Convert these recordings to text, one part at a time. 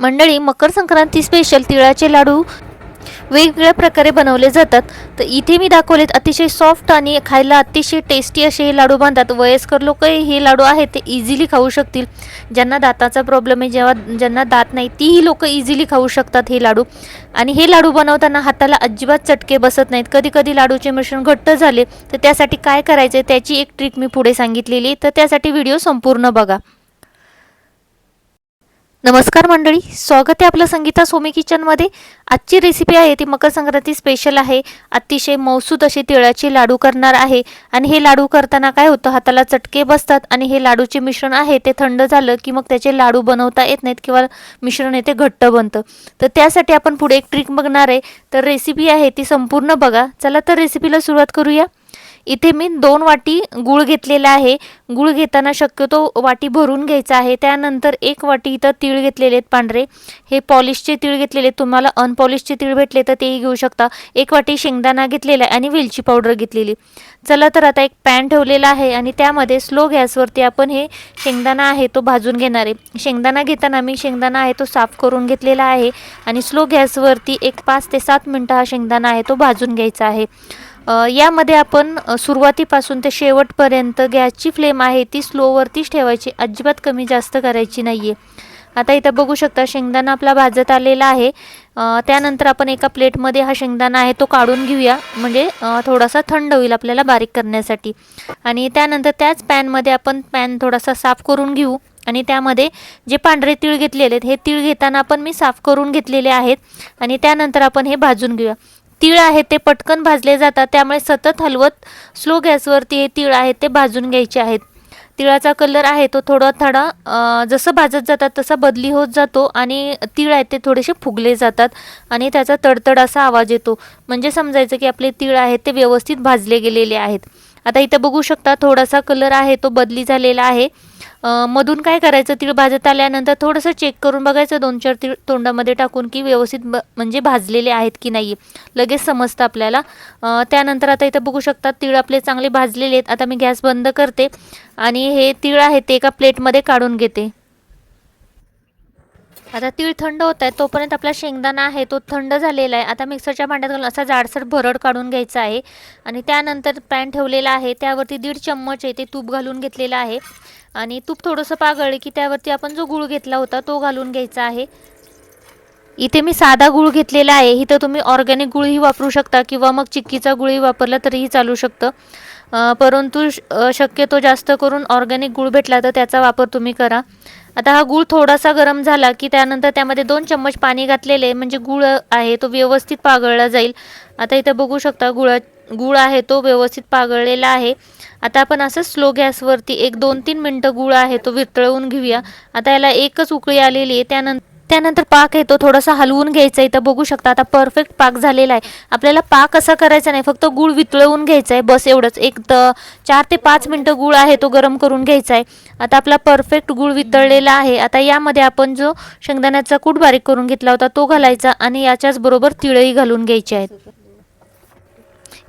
मंडळी मकर संक्रांती स्पेशल तिळाचे लाडू वेगवेगळ्या प्रकारे बनवले जातात. तर इथे मी दाखवलेत अतिशय सॉफ्ट आणि खायला अतिशय टेस्टी असे हे लाडू बांधतात वयस्कर लोक हे लाडू आहेत ते इझिली खाऊ शकतील. ज्यांना दाताचा प्रॉब्लेम आहे जेव्हा ज्यांना दात नाही तीही लोक इझिली खाऊ शकतात हे लाडू. आणि हे लाडू बनवताना हाताला अजिबात चटके बसत नाहीत. कधी कधी लाडूचे मिश्रण घट्ट झाले तर त्यासाठी काय करायचं त्याची एक ट्रिक मी पुढे सांगितलेली तर त्यासाठी व्हिडिओ संपूर्ण बघा. नमस्कार मंडळी स्वागत आहे आपलं संगीता सोमी किचनमध्ये आजची रेसिपी आहे ती मकर संक्रांती स्पेशल आहे. अतिशय मौसूद असे तिळाचे लाडू करणार आहे. आणि हे लाडू करताना काय होतं हाताला चटके बसतात आणि हे लाडूचे मिश्रण आहे ते थंड झालं की मग त्याचे लाडू बनवता येत नाहीत किंवा मिश्रण येते घट्ट बनतं. तर त्यासाठी आपण पुढे एक ट्रिक बघणार आहे. तर रेसिपी आहे ती संपूर्ण बघा. चला तर रेसिपीला सुरुवात करूया. इथे मी दोन वाटी गूळ घेतलेला आहे. गूळ घेताना शक्यतो वाटी भरून घ्यायचा आहे. त्यानंतर एक वाटी इथं तीळ घेतलेले आहेत पांढरे. हे पॉलिशचे तीळ घेतलेले तुम्हाला अनपॉलिशचे तीळ भेटले तर तेही घेऊ शकता. एक वाटी शेंगदाणा घेतलेला आहे आणि वेलची पावडर घेतलेली. चला तर आता एक पॅन ठेवलेला आहे आणि त्यामध्ये स्लो गॅसवरती आपण हे शेंगदाणा आहे तो भाजून घेणार आहे. शेंगदाणा घेताना मी शेंगदाणा आहे तो साफ करून घेतलेला आहे आणि स्लो गॅसवरती एक पाच ते सात मिनटं हा शेंगदाणा आहे तो भाजून घ्यायचा आहे. यामध्ये आपण सुरुवातीपासून ते शेवटपर्यंत गॅसची फ्लेम आहे ती स्लोवरतीच ठेवायची अजिबात कमी जास्त करायची नाही आहे आता इथं बघू शकता शेंगदाणा आपला भाजत आलेला आहे. त्यानंतर आपण एका प्लेटमध्ये हा शेंगदाणा आहे तो काढून घेऊया. म्हणजे थोडासा थंड होईल आपल्याला बारीक करण्यासाठी. आणि त्यानंतर त्याच पॅनमध्ये आपण पॅन थोडासा साफ करून घेऊ. आणि त्यामध्ये जे पांढरे तीळ घेतलेले आहेत हे तीळ घेताना पण मी साफ करून घेतलेले आहेत. आणि त्यानंतर आपण हे भाजून घेऊया. तीळ आहे ते पटकन भाजले जातात त्यामुळे सतत हलवत स्लो गॅसवरती हे तीळ आहेत ते भाजून घ्यायचे आहेत. तिळाचा कलर आहे तो थोडा थोडा जसं भाजत जातात तसा बदली होत जातो आणि तीळ आहेत ते थोडेसे फुगले जातात आणि त्याचा तडतड असा आवाज येतो. म्हणजे समजायचं की आपले तीळ आहेत ते व्यवस्थित भाजले गेलेले आहेत. आता इथं बघू शकता थोडासा कलर आहे तो बदली झालेला आहे. मधून काय करायचं? तीळ भाजत आल्यानंतर थोडंसं चेक करून बघायचं दोन चार तीळ तोंडामध्ये टाकून की व्यवस्थित ब म्हणजे भाजलेले आहेत की नाही लगेच समजतं आपल्याला. त्यानंतर आता इथं बघू शकतात तीळ आपले चांगले भाजलेले आहेत. आता मी गॅस बंद करते आणि हे तीळ आहे ते एका प्लेटमध्ये काढून घेते. आता तीळ थंड होत आहे तोपर्यंत आपला शेंगदाणा आहे तो थंड झालेला आहे. आता मिक्सरच्या भांड्यात घालून असा जाडसर भरड काढून घ्यायचा आहे. आणि त्यानंतर पॅन ठेवलेला आहे त्यावरती दीड चम्मच आहे ते तूप घालून घेतलेलं आहे. आणि तूप थोडंसं पागळलं की त्यावरती आपण जो गूळ घेतला होता तो घालून घ्यायचा आहे. इथे मी साधा गुळ घेतलेला आहे. इथं तुम्ही ऑर्गॅनिक गुळही वापरू शकता किंवा मग चिक्कीचा गुळही वापरला तरीही चालू शकतं. परंतु श- शक्यतो जास्त करून ऑर्गॅनिक गूळ भेटला तर त्याचा वापर तुम्ही करा. आता हा गूळ थोडासा गरम झाला की त्यानंतर त्यामध्ये दोन चम्मच पाणी घातलेले म्हणजे गूळ आहे तो व्यवस्थित पागळला जाईल. आता इथं बघू शकता गुळा गूळ आहे तो व्यवस्थित पागळलेला आहे. आता आपण असं स्लो गॅसवरती एक दोन तीन मिनटं गूळ आहे तो वितळवून घेऊया. आता याला एकच उकळी आलेली आहे. त्यानंतर त्यानंतर पाक आहे तो थोडासा हलवून घ्यायचा आहे. इथं बघू शकता आता परफेक्ट पाक झालेला आहे. आपल्याला पाक असा करायचा नाही फक्त गूळ वितळवून घ्यायचा आहे. बस एवढंच. एक तर चार ते पाच मिनटं गूळ आहे तो गरम करून घ्यायचा आहे. आता आपला परफेक्ट गूळ वितळलेला आहे. आता यामध्ये आपण जो शेंगदाण्याचा कूट बारीक करून घेतला होता तो घालायचा आणि याच्याच बरोबर तिळही घालून घ्यायचे आहेत.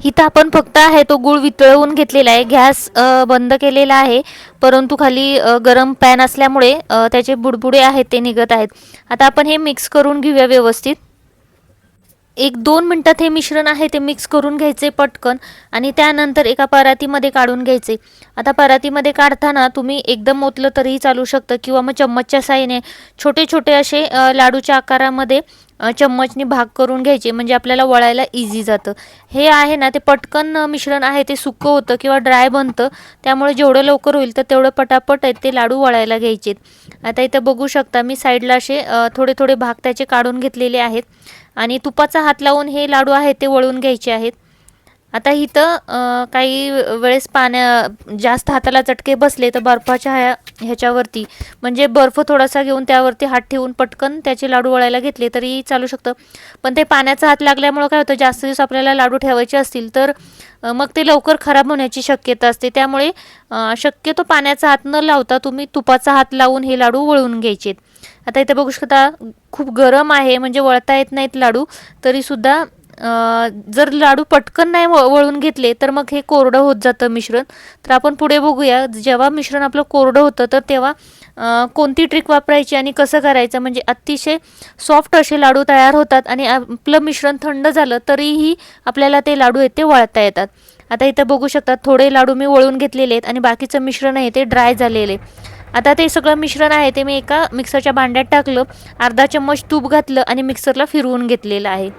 इथं आपण फक्त आहे तो गूळ वितळवून घेतलेला आहे. गॅस बंद केलेला आहे. परंतु खाली गरम पॅन असल्यामुळे त्याचे बुडबुडे आहेत ते निघत आहेत. आता आपण हे मिक्स करून घेऊया व्यवस्थित. एक दोन मिनटात हे मिश्रण आहे ते मिक्स करून घ्यायचे पटकन आणि त्यानंतर एका परातीमध्ये काढून घ्यायचे. आता परातीमध्ये काढताना तुम्ही एकदम ओतलं तरीही चालू शकतं किंवा मग चम्मचच्या साहाय्याने छोटे छोटे असे लाडूच्या आकारामध्ये चम्मचनी भाग करून घ्यायचे. म्हणजे आपल्याला वळायला इझी जातं. हे आहे ना ते पटकन मिश्रण आहे ते सुकं होतं किंवा ड्राय बनतं. त्यामुळे जेवढं लवकर होईल तर तेवढं पटापट आहेत ते लाडू वळायला घ्यायचे आता इथं बघू शकता मी साईडला असे थोडे थोडे भाग त्याचे काढून घेतलेले आहेत. आणि तुपाचा हात लावून हे लाडू आहेत ते वळून घ्यायचे आहेत. आता इथं काही वेळेस पाण्या जास्त हाताला चटके बसले तर बर्फाच्या ह्या ह्याच्यावरती म्हणजे बर्फ थोडासा घेऊन त्यावरती हात ठेवून पटकन त्याचे लाडू वळायला घेतले तरी चालू शकतं. पण ते पाण्याचा हात लागल्यामुळं काय होतं जास्त दिवस आपल्याला लाडू ठेवायचे असतील तर मग ते लवकर खराब होण्याची शक्यता असते. त्यामुळे शक्यतो पाण्याचा हात न लावता तुम्ही तुपाचा हात लावून हे लाडू वळून घ्यायचे आता इथे बघू शकता खूप गरम आहे म्हणजे वळता येत नाहीत लाडू तरीसुद्धा जर लाडू पटकन नाही वळून घेतले तर मग हे कोरडं होत जातं मिश्रण. तर आपण पुढे बघूया जेव्हा मिश्रण आपलं कोरडं होतं तर तेव्हा कोणती ट्रिक वापरायची आणि कसं करायचं? म्हणजे अतिशय सॉफ्ट असे लाडू तयार होतात आणि आपलं मिश्रण थंड झालं तरीही आपल्याला ते लाडू आहेत ते वळता येतात. आता इथं बघू शकतात थोडे लाडू मी वळून घेतलेले आहेत आणि बाकीचं मिश्रण आहे ते ड्राय झालेले. आहे. आता ते सगळं मिश्रण आहे ते मी एका मिक्सरच्या भांड्यात टाकलं अर्धा चम्मच तूप घातलं आणि मिक्सरला फिरवून घेतलेलं आहे.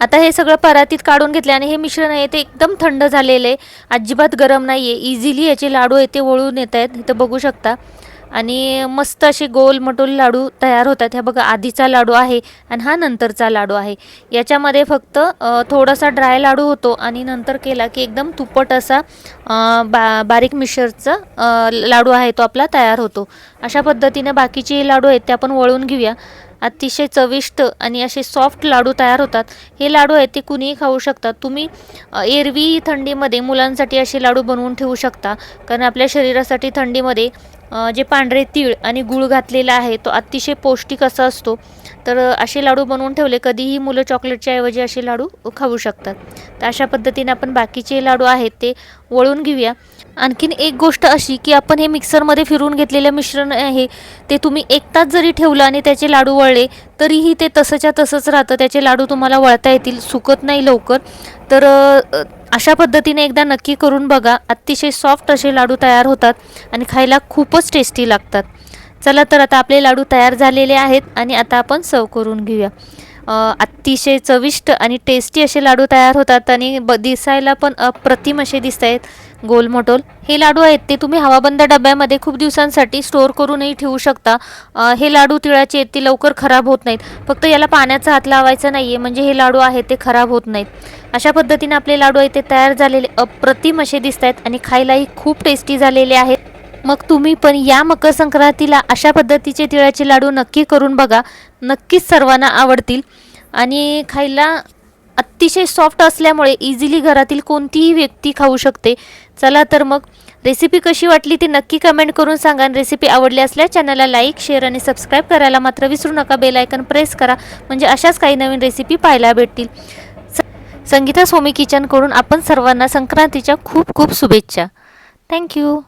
आता हे सगळं परातीत काढून घेतले आणि हे मिश्रण आहे ते एकदम थंड झालेलं आहे. अजिबात गरम नाही आहे इझिली याचे लाडू येते वळून येत आहेत इथं बघू शकता. आणि मस्त असे गोल मटोल लाडू तयार होतात. ह्या बघा आधीचा लाडू आहे आणि हा नंतरचा लाडू आहे. याच्यामध्ये फक्त थोडासा ड्राय लाडू होतो आणि नंतर केला की एकदम तुपट असा बा बारीक मिक्सरचा लाडू आहे तो आपला तयार होतो. अशा पद्धतीने बाकीचे लाडू आहेत ते आपण वळून घेऊया. अतिशय चविष्ट आणि असे सॉफ्ट लाडू तयार होतात. हे लाडू आहेत ते कुणीही खाऊ शकतात. तुम्ही एरवी थंडीमध्ये मुलांसाठी असे लाडू बनवून ठेवू शकता. कारण आपल्या शरीरासाठी थंडीमध्ये जे पांढरे तीळ आणि गूळ घातलेला आहे तो अतिशय पौष्टिक असा असतो. तर असे लाडू बनवून ठेवले. कधीही मुलं चॉकलेटच्या ऐवजी असे लाडू खाऊ शकतात. तर अशा पद्धतीने आपण बाकीचे लाडू आहेत ते वळून घेऊया. आणखीन एक गोष्ट अशी की आपण हे मिक्सरमध्ये फिरून घेतलेलं मिश्रण आहे ते तुम्ही एक तास जरी ठेवलं आणि त्याचे लाडू वळले तरीही ते तसंच्या तसंच राहतं. त्याचे लाडू तुम्हाला वळता येतील. सुकत नाही लवकर. तर अशा पद्धतीने एकदा नक्की करून बघा. अतिशय सॉफ्ट असे लाडू तयार होतात आणि खायला खूपच टेस्टी लागतात. चला तर आता आपले लाडू तयार झालेले आहेत आणि आता आपण सर्व करून घेऊया. अतिशय चविष्ट आणि टेस्टी असे लाडू तयार होतात आणि ब दिसायला पण अप्रतिम असे दिसत आहेत गोलमटोल. हे लाडू आहेत ते तुम्ही हवाबंद डब्यामध्ये खूप दिवसांसाठी स्टोअर करूनही ठेवू शकता. हे लाडू तिळाचे आहेत ते लवकर खराब होत नाहीत. फक्त याला पाण्याचा हात लावायचा नाही आहे म्हणजे हे लाडू आहेत ते खराब होत नाहीत. अशा पद्धतीने आपले लाडू आहेत ते तयार झालेले अप्रतिम असे दिसत आहेत आणि खायलाही खूप टेस्टी झालेले आहेत. मग तुम्ही पण या मकर संक्रांतीला अशा पद्धतीचे तिळाचे लाडू नक्की करून बघा. नक्कीच सर्वांना आवडतील. आणि खायला अतिशय सॉफ्ट असल्यामुळे इझिली घरातील कोणतीही व्यक्ती खाऊ शकते. चला तर मग रेसिपी कशी वाटली ती नक्की कमेंट करून सांगा आणि रेसिपी आवडली असल्यास चॅनलला लाईक शेअर आणि सबस्क्राईब करायला मात्र विसरू नका. बेल आयकन प्रेस करा म्हणजे अशाच काही नवीन रेसिपी पाहायला भेटतील. स- संगीता सोमी किचनकडून आपण सर्वांना संक्रांतीच्या खूप खूप शुभेच्छा. थँक्यू